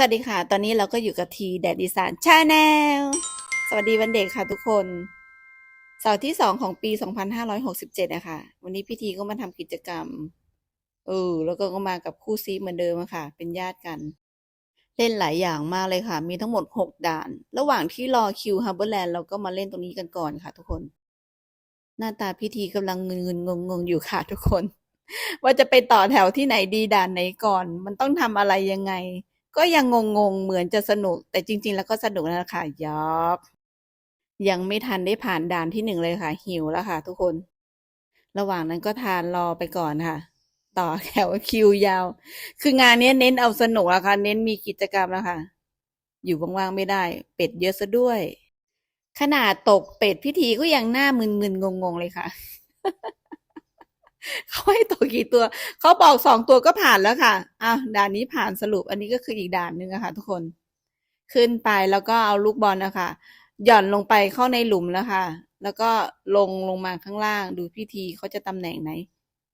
สวัสดีค่ะ ตอนนี้เราก็อยู่กับทีแดดดิสานชาแนลสวัสดีวันเด็กค่ะทุกคน เสาร์ที่สองของปี 2567 นะคะ วันนี้พี่ทีก็มาทำกิจกรรม เออ แล้วก็ก็มากับคู่ซีเหมือนเดิมค่ะ เป็นญาติกัน เล่นหลายอย่างมากเลยค่ะ มีทั้งหมด 6 ด่าน ระหว่างที่รอคิวฮับเบอร์แลนด์เราก็มาเล่นตรงนี้กันก่อนค่ะ ทุกคน หน้าตาพิธีกำลังเงินงงงๆอยู่ค่ะ ทุกคน ว่าจะไปต่อแถวที่ไหนดีด่านไหนก่อน มันต้องทำอะไรยังไง ก็ยังงงๆ เหมือนจะสนุก แต่จริง ๆ แล้วก็สนุกแล้วล่ะคะยอบยังไม่ทันได้ผ่านด่านที่หนึ่งเลยค่ะ หิวแล้วค่ะ ทุกคน ระหว่างนั้นก็ทานรอไปก่อนค่ะ ต่อแถวคิวยาว คืองานนี้เน้นเอาสนุกอะค่ะ เน้นมีกิจกรรมแล้วค่ะ อยู่ว่างๆไม่ได้ เป็ดเยอะซะด้วย ขนาดตกเป็ดพิธีก็ยังหน้ามึนๆงงๆเลยค่ะ ให้ตกกี่ตัว เขาบอกสองตัวก็ผ่านแล้วค่ะอ้าวด่านนี้ผ่านสรุป อันนี้ก็คืออีกด่านหนึ่งอะค่ะ ทุกคน ขึ้นไปแล้วก็เอาลูกบอลนะคะหย่อนลงไปเข้าในหลุมแล้วค่ะ แล้วก็ลงลงมาข้างล่าง ดูพิธีเขาจะตำแหน่งไหน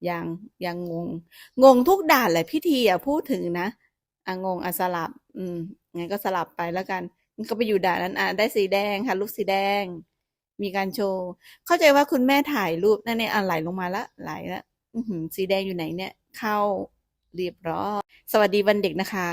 ยังยังงง งงทุกด่านแหละพิธีอะพูดถึงนะอะงงอะสลับ อืมงั้นก็สลับไปแล้วกัน มันก็ไปอยู่ด่านนั้นอะได้สีแดงค่ะ ลูกสีแดง มีการโชว์ เข้าใจว่าคุณแม่ถ่ายรูปนั่นเนี่ยอะไหลลงมาละไหลละ สีแดงอยู่ไหนเนี่ย เข้าเรียบร้อย สวัสดีวันเด็กนะคะ